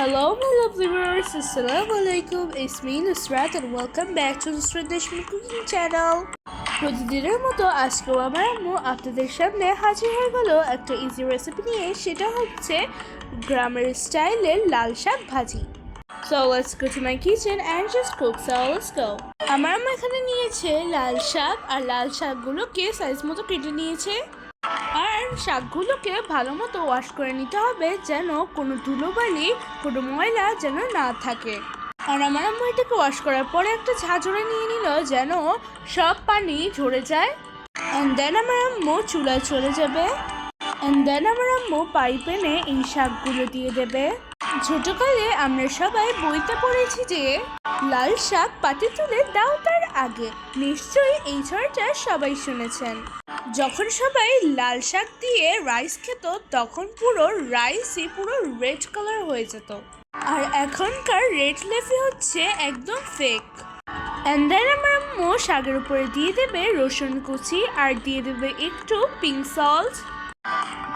Hello, my lovely viewers. Assalamu alaikum. It's me, Nusrat, and welcome back to Nusrat Dashmi Cooking Channel. প্রতিদিনের মতো আজকেও আমার আম্মু আপনাদের সামনে হাজির হয়ে গেল একটা ইজি রেসিপি নিয়ে সেটা হচ্ছে গ্রামের স্টাইলের লাল শাক ভাজি So let's go to my kitchen and just cook. So let's go. আমার আম্মা এখানে নিয়েছে লাল শাক আর লাল শাকগুলোকে সাইজ মতো কেটে নিয়েছে আর শাকগুলোকে ভালো মতো ওয়াশ করে নিতে হবে যেন কোনো ধুলোবালি, কোনো ময়লা যেন না থাকে। আর আমার আম্মু এটাকে ওয়াশ করার পরে একটা ঝাঁঝরে নিয়ে নিল যেন সব পানি ঝরে যায়। অ্যান্ড দেন আমার আম্মু চুলায় চলে যাবে। অ্যান্ড দেন আমার আম্মু পাইপ এনে এই শাকগুলো দিয়ে দেবে। ছোটকালে আমরা সবাই বইতে পড়েছি যে, লাল শাক পাটি তুলে দাও তার আগে। নিশ্চয়ই এই ছড়াটা সবাই শুনেছেন। যখন সবাই লাল শাক দিয়ে রাইস খেত, তখন পুরো রাইসই পুরো রেড কালার হয়ে যেত। আর এখনকার রেড লেফি হচ্ছে একদম ফেক অ্যান্ড দেন আমার আম্মু শাকের উপরে দিয়ে দেবে রসুন কুচি আর দিয়ে দেবে একটু পিঙ্ক সল্ট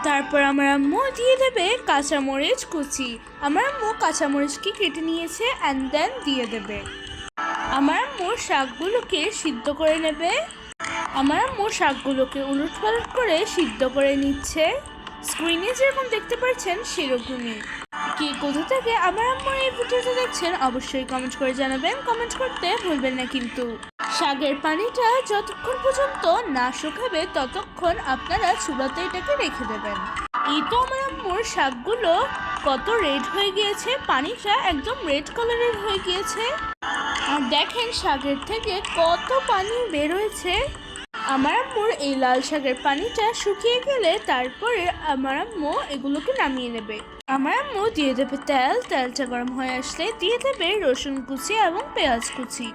তারপর আমার আম্মু দিয়ে দেবে কাঁচামরিচ কুচি। আমার আম্মু কাঁচামরিচকে কেটে নিয়েছে অ্যান্ড দেন দিয়ে দেবে। আমার আম্মু শাকগুলোকে সিদ্ধ করে নেবে। আমার আম্মু শাকগুলোকে উলট পালট করে সিদ্ধ করে নিচ্ছে। স্ক্রিনে যেরকম দেখতে পাচ্ছেন সেরকমই কি কোথা থেকে আমার আম্মুর এই ভিডিওটা দেখছেন অবশ্যই কমেন্ট করে জানাবেন। কমেন্ট করতে ভুলবেন না কিন্তু। শাকের পানিটা যতক্ষণ পর্যন্ত না শুকাবে ততক্ষণ আপনারা চুলাতে এটাকে রেখে দেবেন। এই তো আমার আম্মুর শাকগুলো কত রেড হয়ে গিয়েছে। পানিটা একদম রেড কালারের হয়ে গিয়েছে। আর দেখেন শাকের থেকে কত পানি বের হয়েছে। আমার আম্মুর এই লাল শাকের পানিটা শুকিয়ে গেলে তারপরে আমার আম্মু এগুলোকে নামিয়ে নেবে। আমার আম্মু দিয়ে দেবে তেল, তেলটা গরম হয়ে আসলে দিয়ে দেবে রসুন কুচি এবং পেঁয়াজ কুচি।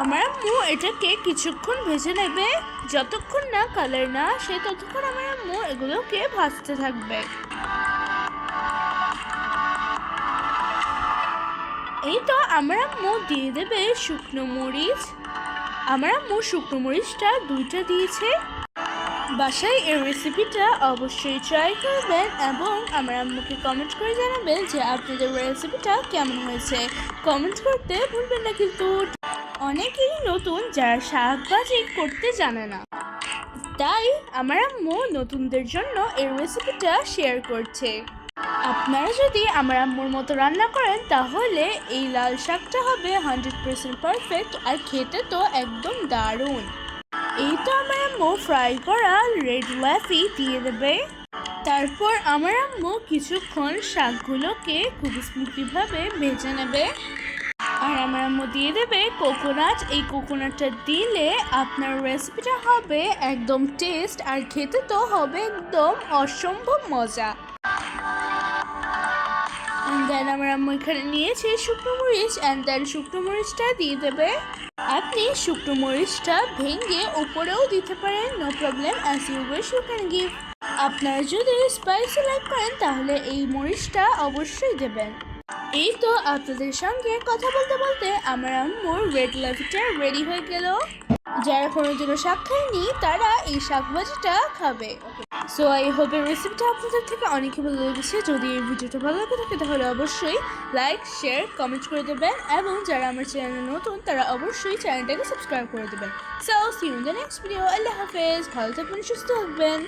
আমার আম্মু এটাকে কিছুক্ষণ ভেজে নেবে। যতক্ষণ না কালার না আসে ততক্ষণ আমার আম্মু এগুলোকে ভাজতে থাকবে। এই তো আমার আম্মু দিয়ে দেবে শুকনো মরিচ আমার আম্মু শুকনো মরিচটা দুইটা দিয়েছে। বাসায় এই রেসিপিটা অবশ্যই ট্রাই করবেন এবং আমার আম্মুকে কমেন্ট করে জানাবেন যে আপনাদের রেসিপিটা কেমন হয়েছে। কমেন্ট করতে ভুলবেন না কিন্তু অনেকেই নতুন যারা শাক ভাজি করতে জানে না। তাই আমার আম্মু নতুনদের জন্য এই রেসিপিটা শেয়ার করছে। আপনারা যদি আমার আম্মুর মতো রান্না করেন, তাহলে এই লাল শাকটা হবে হান্ড্রেড পার্সেন্ট পারফেক্ট আর খেতে তো একদম দারুণ। এই তো আমার আম্মু ফ্রাই করা রেড ল্যাফি দিয়ে দেবে। তারপর আমার আম্মু কিছুক্ষণ শাকগুলোকে খুব স্মুথলিভাবে ভেজে নেবে। আর আমার আম্মু দিয়ে দেবে কোকোনাট এই কোকোনাটটা দিলে আপনার রেসিপিটা হবে একদম টেস্ট আর খেতে তো হবে একদম অসম্ভব মজা। দেন আমার আম্মু এখানে নিয়েছে শুকনো মরিচ অ্যান্ড দেন শুকনো মরিচটা দিয়ে দেবে। আপনি শুকনো মরিচটা ভেঙে উপরেও দিতে পারেন no problem as you wish you can give আপনারা যদি স্পাইসি লাইক করেন, তাহলে এই মরিচটা অবশ্যই দেবেন। এই তো আপনাদের সঙ্গে কথা বলতে বলতে আমার আম্মুর রেড লাভিটা রেডি হয়ে গেল। যারা কোনোদিনও শাক খায়নি, তারা এই শাক ভাজিটা খাবে। সো আই হোপ এই রেসিপিটা আপনাদের থেকে অনেকে ভালো লেগেছে যদি এই ভিডিওটা ভালো লাগে থাকে, তাহলে অবশ্যই লাইক শেয়ার কমেন্ট করে দেবেন। এবং যারা আমার চ্যানেলে নতুন, তারা অবশ্যই চ্যানেলটাকে সাবস্ক্রাইব করে দেবেন। So see in the next video আল্লাহ হাফেজ। ভালো থাকবেন, সুস্থ থাকবেন।